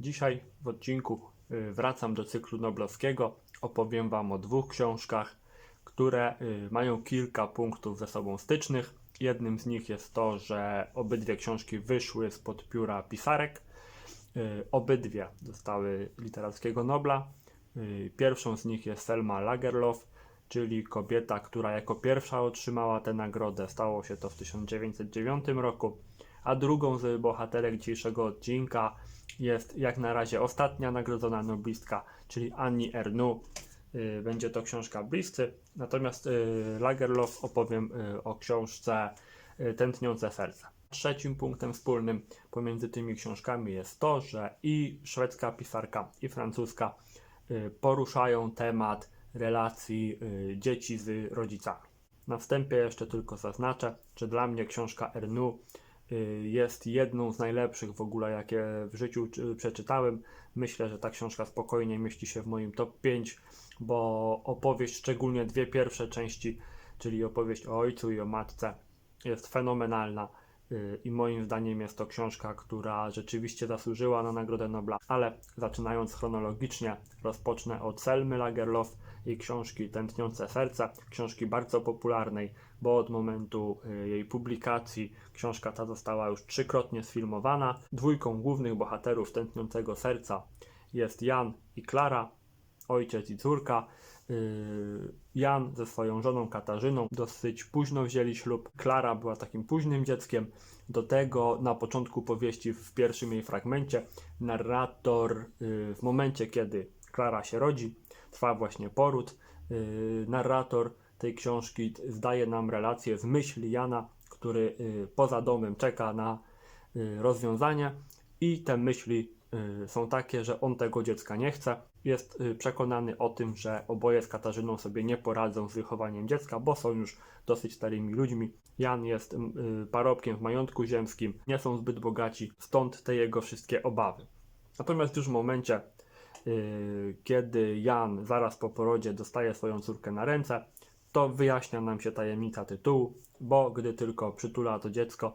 Dzisiaj w odcinku y, wracam do cyklu Noblowskiego. Opowiem Wam o dwóch książkach, które y, mają kilka punktów ze sobą stycznych. Jednym z nich jest to, że obydwie książki wyszły spod pióra pisarek. Y, Obydwie dostały literackiego Nobla. Pierwszą z nich jest Selma Lagerlof, czyli kobieta, która jako pierwsza otrzymała tę nagrodę. Stało się to w 1909 roku. A drugą z bohaterek dzisiejszego odcinka jest jak na razie ostatnia nagrodzona noblistka, czyli Annie Ernaux. Y, Będzie to książka Bliscy. Natomiast y, Lagerlof opowiem y, o książce Tętniące serce. Trzecim punktem wspólnym pomiędzy tymi książkami jest to, że i szwedzka pisarka, i francuska poruszają temat relacji dzieci z rodzicami. Na wstępie jeszcze tylko zaznaczę, że dla mnie książka Ernaux y, jest jedną z najlepszych w ogóle, jakie w życiu y, przeczytałem. Myślę, że ta książka spokojnie mieści się w moim top 5, bo opowieść, szczególnie dwie pierwsze części, czyli opowieść o ojcu i o matce, jest fenomenalna. y, I moim zdaniem jest to książka, która rzeczywiście zasłużyła na Nagrodę Nobla. Ale zaczynając chronologicznie, rozpocznę od Selmy Lagerlof jej książki Tętniące Serce, książki bardzo popularnej, bo od momentu y, jej publikacji książka ta została już trzykrotnie sfilmowana. Dwójką głównych bohaterów Tętniącego Serca jest Jan i Klara, ojciec i córka. Y, Jan ze swoją żoną Katarzyną dosyć późno wzięli ślub. Klara była takim późnym dzieckiem. Do tego na początku powieści, w pierwszym jej fragmencie, narrator y, w momencie, kiedy Klara się rodzi, trwa właśnie poród. y, Narrator tej książki zdaje nam relację z myśli Jana, który y, poza domem czeka na y, rozwiązanie i te myśli są takie, że on tego dziecka nie chce. Jest przekonany o tym, że oboje z Katarzyną sobie nie poradzą z wychowaniem dziecka, bo są już dosyć starymi ludźmi. Jan jest parobkiem w majątku ziemskim, nie są zbyt bogaci, stąd te jego wszystkie obawy. Natomiast już w momencie, kiedy Jan zaraz po porodzie dostaje swoją córkę na ręce, to wyjaśnia nam się tajemnica tytułu, bo gdy tylko przytula to dziecko,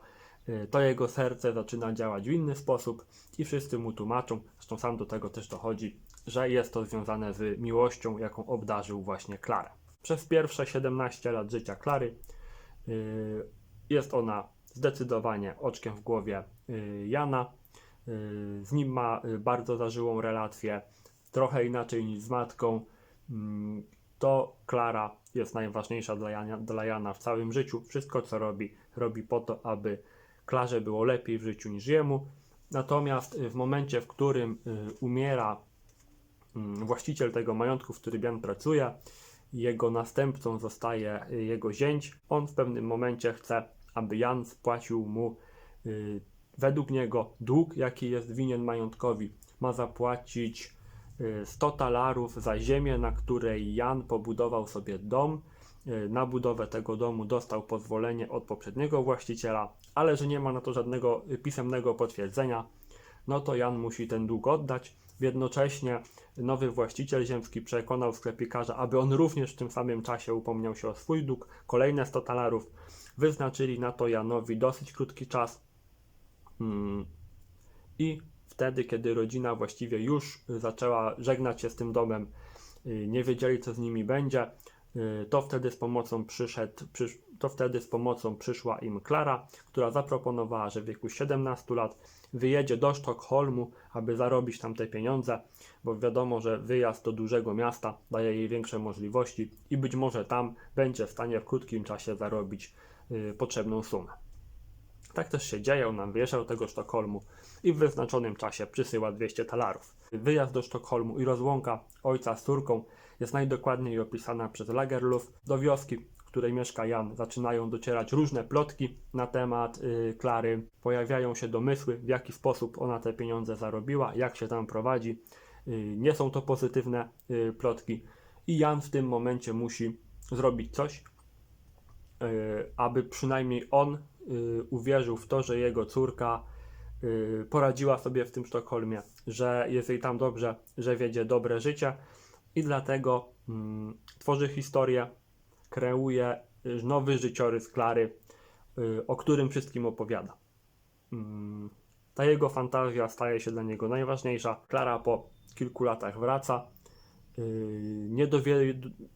y, to jego serce zaczyna działać w inny sposób i wszyscy mu tłumaczą, zresztą sam do tego też dochodzi, że jest to związane z miłością, jaką obdarzył właśnie Klarę. Przez pierwsze 17 lat życia Klary y, jest ona zdecydowanie oczkiem w głowie y, Jana. Z nim ma y, bardzo zażyłą relację, trochę inaczej niż z matką. Mm, To Klara jest najważniejsza dla Jana, dla Jana w całym życiu. Wszystko, co robi, robi po to, aby Klarze było lepiej w życiu niż jemu. Natomiast y, w momencie, w którym y, umiera mm, właściciel tego majątku, w którym Jan pracuje, jego następcą zostaje jego zięć. On w pewnym momencie chce, aby Jan spłacił mu według niego dług, jaki jest winien majątkowi. Ma zapłacić y, 100 talarów za ziemię, na której Jan pobudował sobie dom. Y, Na budowę tego domu dostał pozwolenie od poprzedniego właściciela, ale że nie ma na to żadnego y, pisemnego potwierdzenia, no to Jan musi ten dług oddać. Jednocześnie nowy właściciel ziemski przekonał sklepikarza, aby on również w tym samym czasie upomniał się o swój dług, kolejne 100 talarów. Wyznaczyli na to Janowi dosyć krótki czas. Mm. I wtedy, kiedy rodzina właściwie już zaczęła żegnać się z tym domem, y, nie wiedzieli co z nimi będzie, y, to wtedy z pomocą przyszedł, przysz, to wtedy z pomocą przyszła im Klara, która zaproponowała, że w wieku 17 lat wyjedzie do Sztokholmu, aby zarobić tam te pieniądze, bo wiadomo, że wyjazd do dużego miasta daje jej większe możliwości i być może tam będzie w stanie w krótkim czasie zarobić y, potrzebną sumę. Tak też się dzieje, on nam wyjeżdżał do tego Sztokholmu i w wyznaczonym czasie przysyła 200 talarów. Wyjazd do Sztokholmu i rozłąka ojca z córką jest najdokładniej opisana przez Lagerlöf. Do wioski, w której mieszka Jan, zaczynają docierać różne plotki na temat y, Klary. Pojawiają się domysły, w jaki sposób ona te pieniądze zarobiła, jak się tam prowadzi. Y, nie są to pozytywne y, plotki i Jan w tym momencie musi zrobić coś, y, aby przynajmniej on uwierzył w to, że jego córka y, poradziła sobie w tym Sztokholmie, że jest jej tam dobrze, że wiedzie dobre życie i dlatego mm, tworzy historię, kreuje y, nowy życiorys Klary, y, o którym wszystkim opowiada. Mm, Ta jego fantazja staje się dla niego najważniejsza. Klara po kilku latach wraca. Yy, Nie,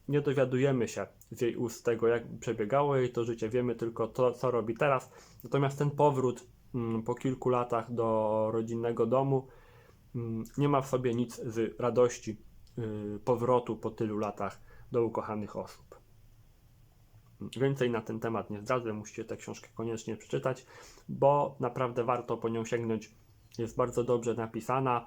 nie dowiadujemy się z jej ust tego, jak przebiegało jej to życie, wiemy tylko to, co robi teraz. Natomiast ten powrót mm, po kilku latach do rodzinnego domu mm, nie ma w sobie nic z radości yy, powrotu po tylu latach do ukochanych osób. Więcej na ten temat nie zdradzę, musicie tę książkę koniecznie przeczytać, bo naprawdę warto po nią sięgnąć. Jest bardzo dobrze napisana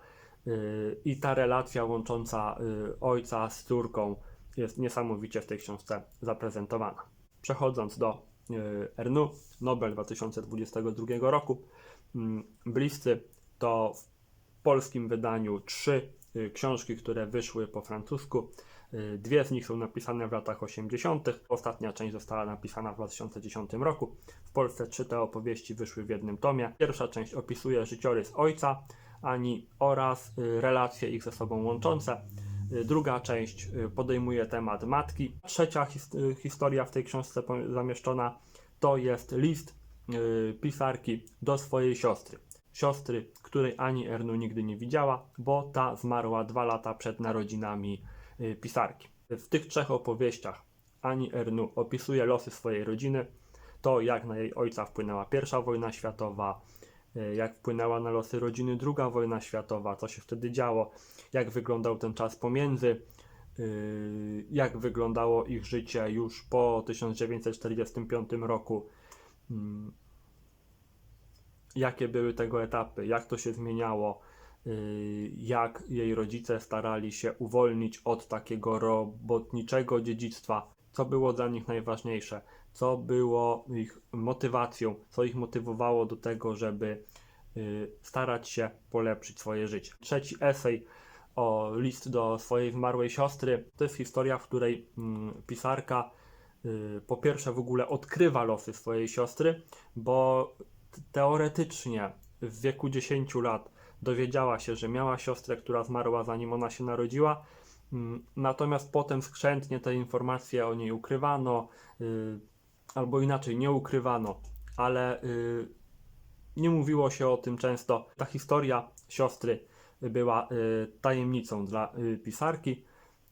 i ta relacja łącząca yy, ojca z córką jest niesamowicie w tej książce zaprezentowana. Przechodząc do yy, Ernu, Nobel 2022 roku, mm, Bliscy to w polskim wydaniu trzy y, książki, które wyszły po francusku. Y, Dwie z nich są napisane w latach 80. Ostatnia część została napisana w 2010 roku. W Polsce trzy te opowieści wyszły w jednym tomie. Pierwsza część opisuje życiorys ojca Ani oraz y, relacje ich ze sobą łączące. Y, Druga część y, podejmuje temat matki. Trzecia his- historia w tej książce zamieszczona to jest list pisarki do swojej siostry. Siostry, której Ani Ernu nigdy nie widziała, bo ta zmarła dwa lata przed narodzinami pisarki. W tych trzech opowieściach Ani Ernu opisuje losy swojej rodziny, to jak na jej ojca wpłynęła pierwsza wojna światowa, jak wpłynęła na losy rodziny druga wojna światowa, co się wtedy działo, jak wyglądał ten czas pomiędzy, y, jak wyglądało ich życie już po 1945 roku, mm, jakie były tego etapy, jak to się zmieniało, y, jak jej rodzice starali się uwolnić od takiego robotniczego dziedzictwa, co było dla nich najważniejsze, co było ich motywacją, co ich motywowało do tego, żeby y, starać się polepszyć swoje życie. Trzeci esej o list do swojej zmarłej siostry to jest historia, w której mm, pisarka y, po pierwsze w ogóle odkrywa losy swojej siostry, bo teoretycznie w wieku 10 lat dowiedziała się, że miała siostrę, która zmarła zanim ona się narodziła. Mm, Natomiast potem skrzętnie te informacje o niej ukrywano, y, albo inaczej nie ukrywano, ale y, nie mówiło się o tym często. Ta historia siostry była y, tajemnicą dla pisarki.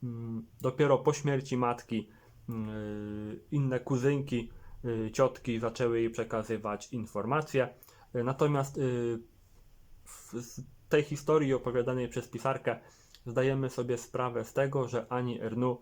Mm, Dopiero po śmierci matki inne kuzynki, ciotki zaczęły jej przekazywać informacje. Natomiast w tej historii opowiadanej przez pisarkę zdajemy sobie sprawę z tego, że Ani Ernu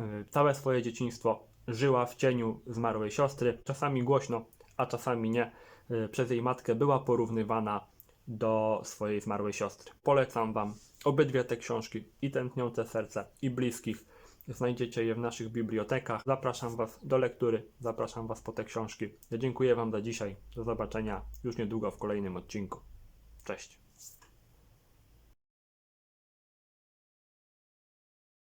y, całe swoje dzieciństwo żyła w cieniu zmarłej siostry, czasami głośno, a czasami nie. Y, Przez jej matkę była porównywana do swojej zmarłej siostry. Polecam Wam obydwie te książki, i Tętniące Serce, i Bliskich. Znajdziecie je w naszych bibliotekach. Zapraszam Was do lektury, zapraszam Was po te książki. Ja dziękuję Wam za dzisiaj. Do zobaczenia już niedługo w kolejnym odcinku. Cześć.